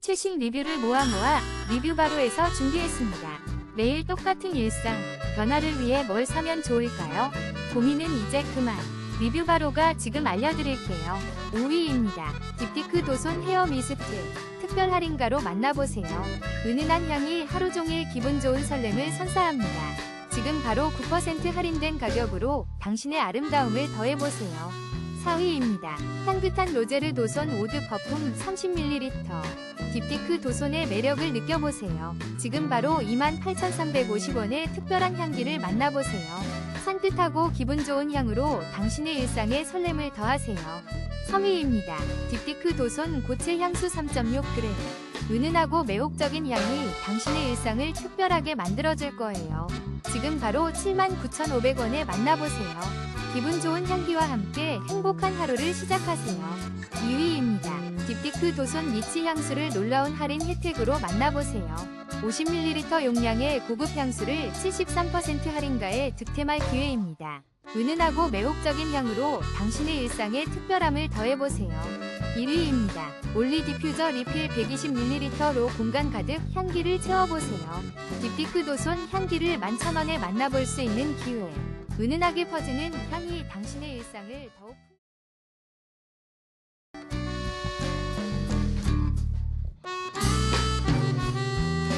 최신 리뷰를 모아 모아 리뷰 바로에서 준비했습니다. 매일 똑같은 일상, 변화를 위해 뭘 사면 좋을까요? 고민은 이제 그만. 리뷰 바로가 지금 알려드릴게요. 5위입니다. 딥티크 도손 헤어 미스트. 특별 할인가로 만나보세요. 은은한 향이 하루 종일 기분 좋은 설렘을 선사합니다. 지금 바로 9% 할인된 가격으로 당신의 아름다움을 더해보세요. 4위입니다. 향긋한 로제르 도손 오드 퍼퓸 30ml. 딥티크 도손의 매력을 느껴보세요. 지금 바로 28,350원의 특별한 향기를 만나보세요. 산뜻하고 기분 좋은 향으로 당신의 일상에 설렘을 더하세요. 3위입니다. 딥티크 도손 고체 향수 3.6g. 은은하고 매혹적인 향이 당신의 일상을 특별하게 만들어줄 거예요. 지금 바로 79,500원에 만나보세요. 기분 좋은 향기와 함께 행복한 하루를 시작하세요. 2위입니다. 딥티크 도손 리치 향수를 놀라운 할인 혜택으로 만나보세요. 50ml 용량의 고급 향수를 73% 할인가에 득템할 기회입니다. 은은하고 매혹적인 향으로 당신의 일상에 특별함을 더해보세요. 1위입니다. 올리 디퓨저 리필 120ml로 공간 가득 향기를 채워보세요. 딥티크 도손 향기를 만천원에 만나볼 수 있는 기회. 은은하게 퍼지는 향이 당신의 일상을 더욱